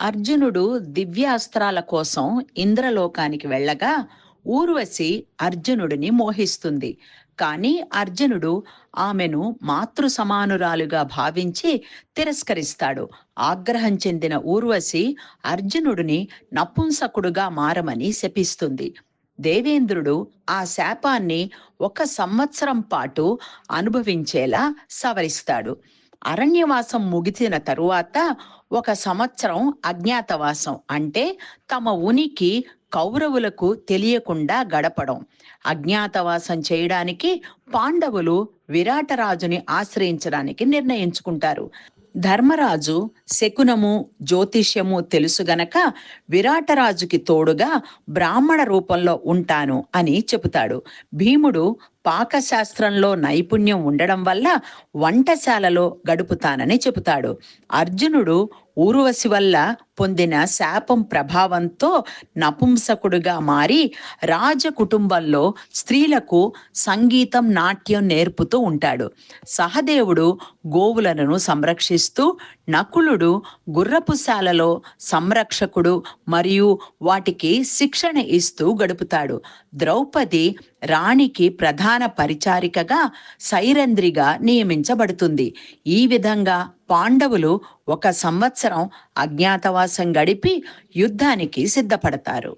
అర్జునుడు దివ్యాస్త్రాల కోసం ఇంద్రలోకానికి వెళ్ళగా ఊర్వశి అర్జునుడిని మోహిస్తుంది. కానీ అర్జునుడు ఆమెను మాతృ సమానురాలుగా భావించి తిరస్కరిస్తాడు. ఆగ్రహం చెందిన ఊర్వశి అర్జునుడిని నపుంసకుడుగా మారమని శపిస్తుంది. దేవేంద్రుడు ఆ శాపాన్ని ఒక సంవత్సరం పాటు అనుభవించేలా సవరిస్తాడు. అరణ్యవాసం ముగిసిన తరువాత ఒక సంవత్సరం అజ్ఞాతవాసం అంటే తమ ఉనికి కౌరవులకు తెలియకుండా గడపడం. అజ్ఞాతవాసం చేయడానికి పాండవులు విరాటరాజుని ఆశ్రయించడానికి నిర్ణయించుకుంటారు. ధర్మరాజు శకునము జ్యోతిష్యము తెలుసు గనక విరాటరాజుకి తోడుగా బ్రాహ్మణ రూపంలో ఉంటాను అని చెబుతాడు. భీముడు పాకశాస్త్రంలో నైపుణ్యం ఉండడం వల్ల వంటశాలలో గడుపుతానని చెబుతాడు. అర్జునుడు ఊర్వశి వల్ల పొందిన శాపం ప్రభావంతో నపుంసకుడుగా మారి రాజ కుటుంబంలో స్త్రీలకు సంగీతం నాట్యం నేర్పుతూ ఉంటాడు. సహదేవుడు గోవులను సంరక్షిస్తూ నకులుడు గుర్రపుశాలలో సంరక్షకుడు మరియు వాటికి శిక్షణ ఇస్తూ గడుపుతాడు. ద్రౌపది రాణికి ప్రధాన పరిచారికగా సైరంద్రిగా నియమించబడుతుంది. ఈ విధంగా పాండవులు ఒక సంవత్సరం అజ్ఞాతవాసం గడిపి యుద్ధానికి సిద్ధపడతారు.